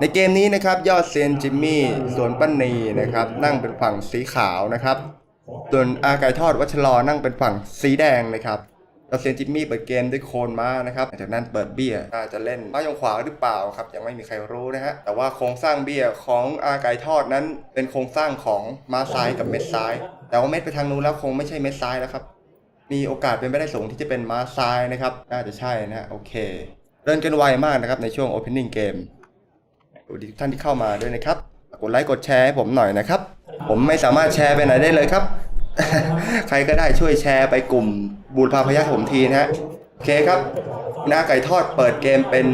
ในเกมนี้นะครับยอดเซนจิมมี่ส่วนป้านีนะครับนั่งเป็นฝั่งสีขาวนะครับ ส่วนอาไก่ทอดวัชรอนั่งเป็นฝั่งสีแดงนะครับยอดเซนจิมมี่เปิดเกมด้วยโคนม้านะครับจากนั้นเปิดเบี้ยน่าจะเล่นม้ายองขวาหรือเปล่าครับยังไม่มีใครรู้นะฮะแต่ว่าโครงสร้างเบี้ยของอาไก่ทอดนั้น เป็นโครงสร้างของม้าซ้ายกับเม็ดซ้าย แต่ว่าเม็ดไปทางนู้นแล้วคงไม่ใช่เม็ดซ้ายแล้วครับมีโอกาสเป็นไปได้สูงที่จะเป็นม้าซ้ายนะครับน่าจะใช่นะฮะโอเค เดินกันไวมากนะครับในช่วง opening game สวัสดีทุกท่านที่เข้ามาด้วยนะครับ กดไลค์กดแชร์ให้ผมหน่อยนะครับ ผมไม่สามารถแชร์ไปไหนได้เลยครับ ใครก็ได้ช่วยแชร์ไปกลุ่มบูรพาพยัคฆ์ผมทีนะฮะโอเคครับหน้าไก่ทอดเปิดเกมเป็น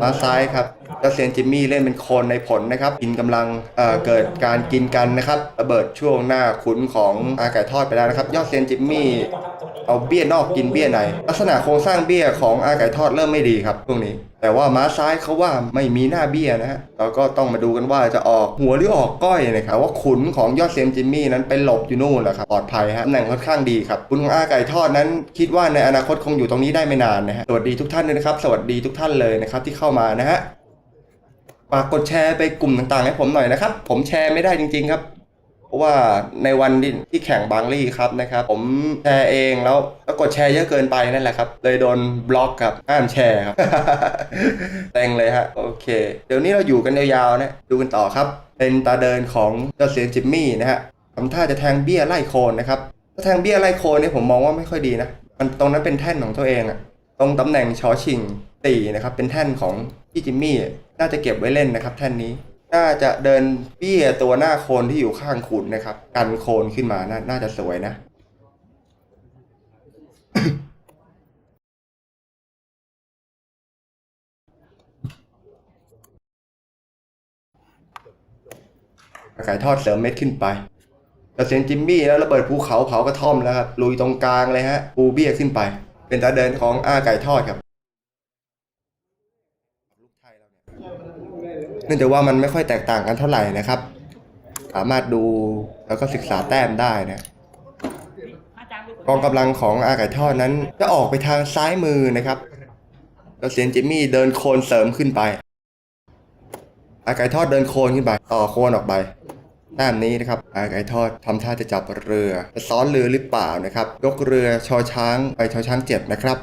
มาซ้ายครับ แล้วเซียนจิมมี่เล่นเป็นโคนในผลนะครับกินกำลังเเกิดการกินกันนะครับระเบิดช่วงหน้าขุนของอาไก่ทอดไปแล้วนะครับ ยอดเซียนจิมมี่เอาเบี้ยนอกกินเบี้ยใน ลักษณะโครงสร้างเบี้ยของอาไก่ทอดเริ่มไม่ดีครับช่วงนี้ แต่ว่าม้าซ้ายเขาว่าไม่มีหน้าเบี้ยนะฮะเราก็ต้องมาดูกันว่าจะออกหัวหรือออกก้อยนะครับว่าขุนของยอดเซียนจิมมี่นั้นเป็นหลบอยู่นู่นแหละครับปลอดภัยฮะตำแหน่งค่อนข้างดีครับขุนของอาไก่ทอดนั้น คิดว่าในอนาคตคงอยู่ตรงนี้ได้ไม่นานนะฮะสวัสดีทุกท่านด้วยนะครับ สวัสดีทุกท่านเลยนะครับที่เข้ามานะฮะ ฝากกดแชร์ไปกลุ่มต่างๆ ให้ผมหน่อยนะครับ ผมแชร์ไม่ได้จริง ๆ ครับ เพราะว่าในวันที่แข่งบางลี่ครับนะครับ ผมแชร์เองแล้วแล้วกดแชร์เยอะเกินไปนั่นแหละครับ เลยโดนบล็อกครับห้ามแชร์ครับเต็งเลยฮะโอเค เดี๋ยวนี้เราอยู่กันยาวๆนะดูกันต่อครับ เป็นตาเดินของเจ้าเสียนจิมมี่นะฮะทำท่าจะแทงเบี้ยไล่โคนนะครับถ้าแทงเบี้ยไล่โคนเนี่ยผมมองว่าไม่ค่อยดีนะมันตรงนั้นเป็นแท่นของตัวเองอะตรงตำแหน่งชอชิง ตีนะครับเป็นแท่นของพี่จิมมี่น่าจะเก็บไว้เล่นนะครับ แท่นนี้ น่าจะเดินเบี้ยตัวหน้าโคนที่อยู่ข้างขุนนะครับ กันโคนขึ้นมานาน่าจะสวยนะไก่ทอดเสริมเม็ดขึ้นไปแต่เสียงจิมมี่แล้วระเบิดภูเขาเผากระท่อมแล้วครับลุยตรงกลางเลยฮะปูเบี้ยขึ้นไป เป็นตาเดินของอาไก่ทอดครับ เนื่องจากว่ามันไม่ค่อยแตกต่างกันเท่าไหร่นะครับ สามารถดูแล้วก็ศึกษาแต้มได้นะกองกำลังของอาไก่ทอดนั้นจะออกไปทางซ้ายมือนะครับแล้วเซียนจิมมี่เดินโคนเสริมขึ้นไป อาไก่ทอดเดินโคนขึ้นไปต่อโคนออกไปแต้มนี้นะครับอาไก่ทอดทำท่าจะจับเรือจะซ้อนเรือหรือเปล่านะครับ ยกเรือชอช้างไปชอช้างเจ็ดนะครับ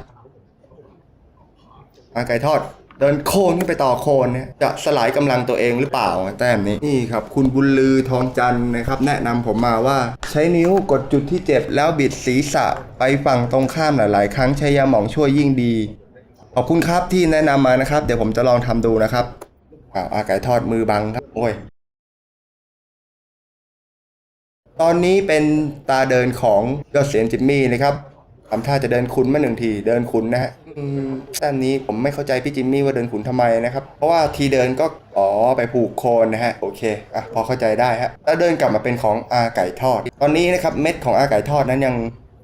อาไก่ทอด เดินโคนขึ้นไปต่อโคนเนี่ยจะสลายกำลังตัวเองหรือเปล่าแต้มนี้นี่ครับ คุณบุญลือทองจันนะครับ แนะนำผมมาว่า ใช้นิ้วกดจุดที่เจ็บแล้วบิดศีรษะไปฝั่งตรงข้ามหลาย ๆ ครั้งใช้ยาหมองช่วยยิ่งดี ขอบคุณครับที่แนะนำมานะครับ เดี๋ยวผมจะลองทำดูนะครับอ้าวอาไก่ทอดมือบังครับ โอ้ยตอนนี้เป็นตาเดินของยอดเสียงจิมมี่นะครับทำท่าจะเดินขุนมาหนึ่งทีเดินขุนนะฮะ ด้านนี้ผมไม่เข้าใจพี่จิมมี่ว่าเดินขุนทำไมนะครับ เพราะว่าทีเดินก็อ๋อไปผูกโคนนะฮะ โอเค อะ พอเข้าใจได้ฮะแล้วเดินกลับมาเป็นของอาไก่ทอด ตอนนี้นะครับเม็ดของอาไก่ทอดนั้นยัง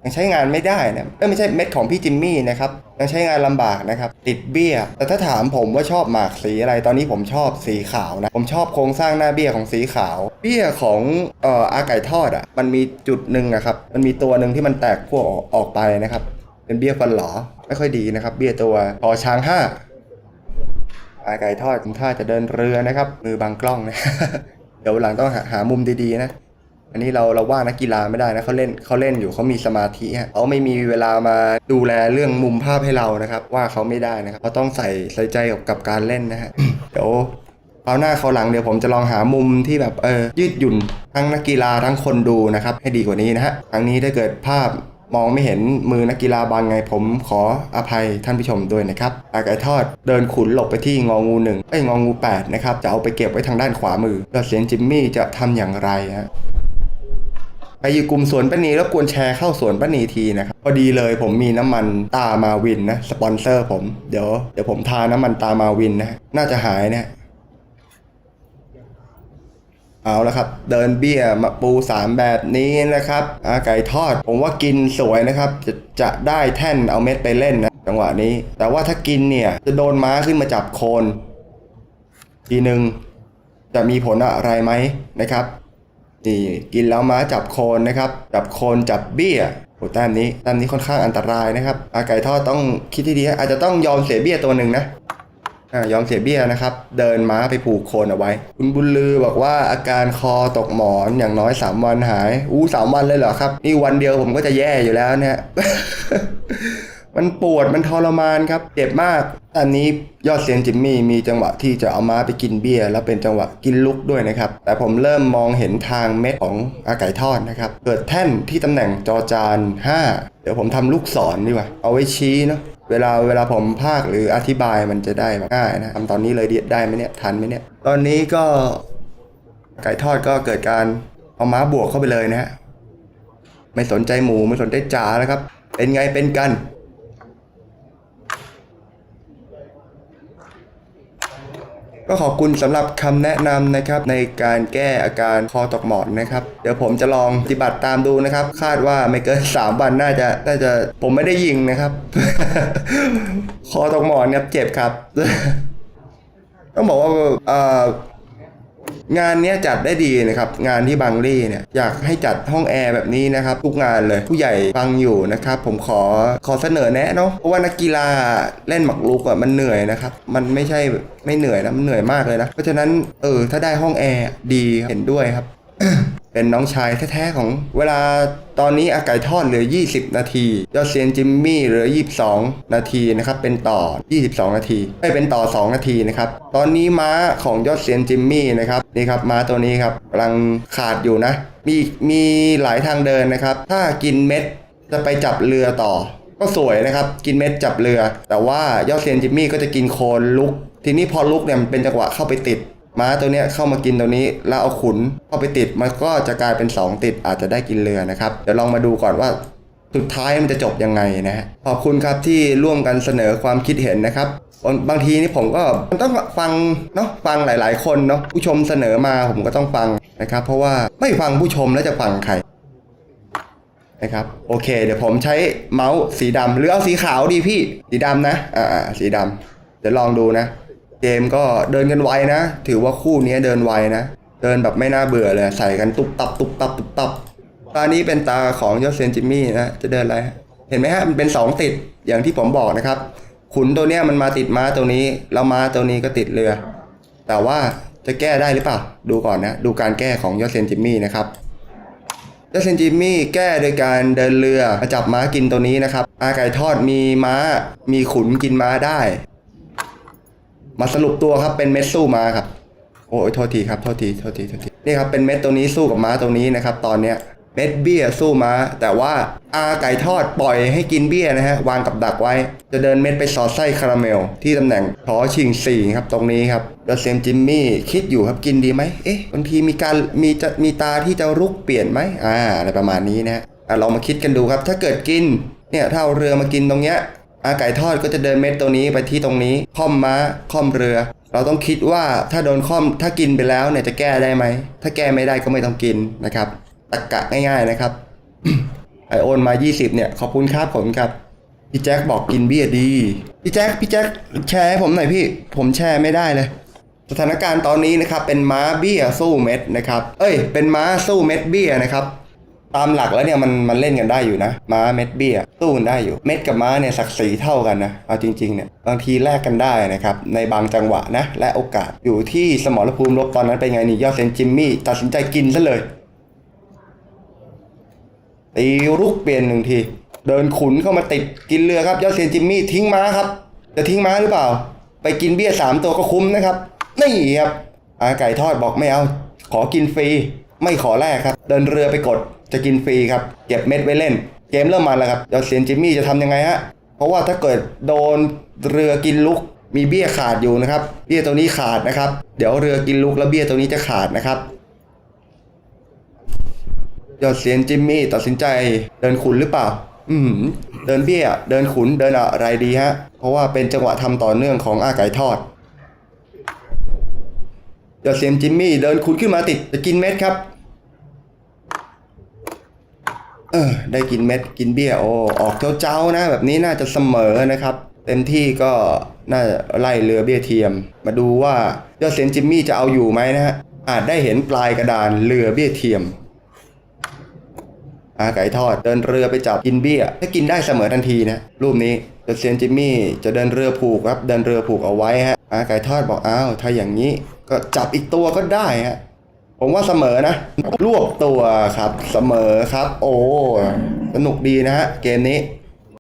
ยังใช้งานไม่ได้นะเอ้ยไม่ใช่เม็ดของพี่จิมมี่นะครับยังใช้งานลำบากนะครับ ติดเบี้ย แต่ถ้าถามผมว่าชอบหมากสีอะไรตอนนี้ผมชอบสีขาวนะ ผมชอบโครงสร้างหน้าเบี้ยของสีขาว เบี้ยของเอ่ออาไก่ทอดอะมันมีจุดหนึ่งอะครับมันมีตัวหนึ่งที่มันแตกพวกออกไปนะครับ เป็นเบี้ยฟันหลอไม่ค่อยดีนะครับ เบี้ยตัวพอช้างห้าอาไก่ทอดทำท่าจะเดินเรือนะครับ มือบังกล้องนะเดี๋ยวหลังต้องหาหามุมดีๆนะอันนี้เราเราว่านักกีฬาไม่ได้นะเขาเล่นเขาเล่นอยู่เขามีสมาธิฮะเขาไม่มีเวลามาดูแลเรื่องมุมภาพให้เรานะครับ ว่าเขาไม่ได้นะครับเขาต้องใส่ใส่ใจกับกับการเล่นนะฮะเดี๋ยวคราวหน้าคราวหลังเดี๋ยวผมจะลองหามุมที่แบบเออยืดหยุ่นทั้งนักกีฬาทั้งคนดูนะครับ ให้ดีกว่านี้นะฮะครั้งนี้ถ้าเกิดภาพ มองไม่เห็นมือนักกีฬาบางไงผมขออภัยท่านผู้ชมด้วยนะครับอาไก่ทอดเดินขุนหลบไปที่งองูหนึ่งไอ้งองูแปดนะครับจะเอาไปเก็บไว้ทางด้านขวามือแล้วเสียงจิมมี่จะทำอย่างไรฮะไปอยู่กลุ่มสวนป้านีแล้วกวนแชร์เข้าสวนป้านีทีนะครับพอดีเลยผมมีน้ำมันตามาวินนะสปอนเซอร์ผมเดี๋ยวเดี๋ยวผมทาน้ำมันตามาวินนะน่าจะหายนี่ย เอาละครับเดินเบี้ยมาปูสามแบบนี้นะครับไก่ทอด ผมว่ากินสวยนะครับ จะจะได้แท่นเอาเม็ดไปเล่นนะจังหวะนี้ แต่ว่าถ้ากินเนี่ย จะโดนม้าขึ้นมาจับโคน ทีหนึ่งจะมีผลอะไรไหมนะครับนี่กินแล้วม้าจับโคนนะครับ จับโคนจับเบี้ยโอ้แต้มนี้แต้มนี้ค่อนข้างอันตรายนะครับไก่ทอดต้องคิดที่ดีอาจจะต้องยอมเสียเบี้ยตัวหนึ่งนะ ยอมเสียเบี้ยนะครับ เดินม้าไปผูกโคนเอาไว้ คุณบุญลือบอกว่าอาการคอตกหมอนอย่างน้อย 3 วันหาย อู้สามวันเลยเหรอครับ นี่วันเดียวผมก็จะแย่อยู่แล้วเนี่ย มันปวดมันทรมานครับเจ็บมาก อันนี้ยอดเซียนจิมมี่มีจังหวะที่จะเอาม้าไปกินเบียร์แล้วเป็นจังหวะกินลุกด้วยนะครับ แต่ผมเริ่มมองเห็นทางเม็ดของอาไก่ทอดนะครับ เกิดแท่นที่ตำแหน่งจอจาน 5 เดี๋ยวผมทำลูกศรดีกว่า เอาไว้ชี้เนาะเวลาเวลาผมภาคหรืออธิบายมันจะได้ง่ายนะทำตอนนี้เลยได้ไหมเนี่ยทันไหมเนี่ย ตอนนี้ก็ไก่ทอดก็เกิดการเอาม้าบวกเข้าไปเลยนะฮะไม่สนใจหมูไม่สนใจจ๋านะครับ เป็นไงเป็นกัน ก็ขอบคุณสำหรับคำแนะนำนะครับในการแก้อาการคอตกหมอนนะครับ เดี๋ยวผมจะลองปฏิบัติตามดูนะครับ คาดว่าไม่เกิน 3 วันน่าจะน่าจะผมไม่ได้ยิงนะครับ คอตกหมอนเนี่ยเจ็บครับ ต้องบอกว่าเอ่อ งานเนี้ยจัดได้ดีนะครับ งานที่บางรี่เนี่ยอยากให้จัดห้องแอร์แบบนี้นะครับ ทุกงานเลยผู้ใหญ่ฟังอยู่นะครับ ผมขอขอเสนอแนะเนาะเพราะว่านักกีฬาเล่นหมากรุกอะมันเหนื่อยนะครับ มันไม่ใช่ไม่เหนื่อยนะมันเหนื่อยมากเลยนะ เพราะฉะนั้นเออถ้าได้ห้องแอร์ดีเห็นด้วยครับ เป็นน้องชายแท้ๆของเวลาตอนนี้อาไก่ทอดเหลือ 20 นาที ยอดเซียนจิมมี่เหลือ 22 นาทีนะครับเป็นต่อ 22 นาทีไม่เป็นต่อ 2 นาทีนะครับตอนนี้ม้าของยอดเซียนจิมมี่นะครับนี่ครับม้าตัวนี้ครับกำลังขาดอยู่นะ มีมีหลายทางเดินนะครับ ถ้ากินเม็ดจะไปจับเรือต่อ ก็สวยนะครับกินเม็ดจับเรือ แต่ว่ายอดเซียนจิมมี่ก็จะกินโคนลุก ทีนี้พอลุกเนี่ยมันเป็นจังหวะเข้าไปติด ม้าตัวเนี้ยเข้ามากินตัวนี้ แล้วเอาขุนเข้าไปติดมันก็จะกลายเป็น 2 ติดอาจจะได้กินเรือนะครับ เดี๋ยวลองมาดูก่อนว่าสุดท้ายมันจะจบยังไงนะฮะขอบคุณครับที่ร่วมกันเสนอความคิดเห็นนะครับบางทีนี่ผมก็มันต้องฟังเนาะฟังหลาย ๆ คนเนาะผู้ชมเสนอมาผมก็ต้องฟังนะครับ เพราะว่าไม่ฟังผู้ชมแล้วจะฟังใครนะครับโอเค เดี๋ยวผมใช้เมาส์สีดำหรือเอาสีขาวดีพี่สีดำนะอ่าสีดำเดี๋ยวลองดูนะ เกมก็เดินกันไวนะ ถือว่าคู่นี้เดินไวนะ เดินแบบไม่น่าเบื่อเลย ใส่กันตุบตับตุบตับตุบตับตานี้เป็นตาของยอดเซนจิมมี่นะ จะเดินอะไร เห็นไหมฮะ มันเป็นสองติดอย่างที่ผมบอกนะครับ ขุนตัวเนี้ยมันมาติดม้าตัวนี้ แล้วม้าตัวนี้ก็ติดเรือ แต่ว่าจะแก้ได้หรือเปล่า ดูก่อนนะ ดูการแก้ของยอดเซนจิมมี่นะครับเจสันจิมมี่แก้โดยการเดินเรือมาจับม้ากินตัวนี้นะครับ อาไก่ทอดมีม้า มีขุนกินม้าได้ มาสรุปตัวครับเป็นเม็ดสู้ม้าครับ โอ้ยโทษทีครับโทษทีโทษทีโทษทีนี่ครับเป็นเม็ดตัวนี้สู้กับม้าตัวนี้นะครับ ตอนเนี้ยเม็ดเบี้ยสู้ม้า แต่ว่าอาไก่ทอดปล่อยให้กินเบี้ยนะฮะวางกับดักไว้ จะเดินเม็ดไปสอดไส้คาราเมล ที่ตำแหน่งทอชิงสี่ครับตรงนี้ครับแล้วเซมจิมมี่คิดอยู่ครับกินดีไหมเอ๊ะบางทีมีการมีจะมีตาที่จะรุกเปลี่ยนไหมอ่าอะไรประมาณนี้นะฮะอะลองมาคิดกันดูครับ ถ้าเกิดกินเนี่ยถ้าเอาเรือมากินตรงเนี้ย อาไก่ทอดก็จะเดินเม็ดตัวนี้ไปที่ตรงนี้ ค่อมม้า ค่อมเรือ เราต้องคิดว่าถ้าโดนค่อมถ้ากินไปแล้วเนี่ยจะแก้ได้ไหม ถ้าแก้ไม่ได้ก็ไม่ต้องกินนะครับตะกะง่ายๆนะครับ ไอโอนมา 20 เนี่ย ขอบคุณครับผมครับ พี่แจ็คบอกกินเบี้ยดี พี่แจ็คพี่แจ็คแชร์ให้ผมหน่อยพี่ ผมแชร์ไม่ได้เลย สถานการณ์ตอนนี้นะครับเป็นม้าเบี้ยสู้เม็ดนะครับ เอ้ย เป็นม้าสู้เม็ดเบี้ยนะครับ ตามหลักแล้วเนี่ยมันมันเล่นกันได้อยู่นะ ม้าเม็ดเบี้ยสู้กันได้อยู่ เม็ดกับม้าเนี่ยศักดิ์ศรีเท่ากันนะเอาจริงๆเนี่ยบางทีแลกกันได้นะครับในบางจังหวะนะและโอกาสอยู่ที่สมรภูมิรบตอนนั้นเป็นไงนี่ยอดเซนจิมมี่ตัดสินใจกินซะเลยตีรุกเปลี่ยนหนึ่งทีเดินขุนเข้ามาติดกินเรือครับ ยอดเซนจิมมี่ทิ้งม้าครับจะทิ้งม้าหรือเปล่า ไปกินเบี้ยสามตัวก็คุ้มนะครับนี่ครับอาไก่ทอดบอกไม่เอาขอกินฟรี ไม่ขอแลกครับ เดินเรือไปกดจะกินฟรีครับ เก็บเม็ดไว้เล่น เกมเริ่มมาแล้วครับยอดเซียนจิมมี่จะทำยังไงฮะ เพราะว่าถ้าเกิดโดนเรือกินลุกมีเบี้ยขาดอยู่นะครับ เบี้ยตัวนี้ขาดนะครับ เดี๋ยวเรือกินลุกแล้วเบี้ยตัวนี้จะขาดนะครับยอดเซียนจิมมี่ตัดสินใจเดินขุนหรือเปล่า อืมเดินเบี้ย เดินขุน เดินอะไรดีฮะ เพราะว่าเป็นจังหวะทำต่อเนื่องของอาไก่ทอด ยอดเซียนจิมมี่เดินขุนขึ้นมาติดจะกินเม็ดครับ เออได้กินเม็ดกินเบี้ยโอออกเจ้าๆนะ แบบนี้น่าจะเสมอนะครับ เต็มที่ก็น่าไล่เรือเบี้ยเทียม มาดูว่ายอดเซียนจิมมี่จะเอาอยู่ไหมนะฮะอาจได้เห็นปลายกระดานเรือเบี้ยเทียมอาไก่ทอดเดินเรือไปจับกินเบี้ยถ้ากินได้เสมอทันทีนะรูปนี้เดอะเซียนจิมมี่จะเดินเรือผูกครับเดินเรือผูกเอาไว้ฮะอาไก่ทอดบอกอ้าวถ้าอย่างนี้ ก็จับอีกตัวก็ได้ฮะผมว่าเสมอนะ รวบตัวครับ เสมอครับ โอ้ สนุกดีนะฮะ เกมนี้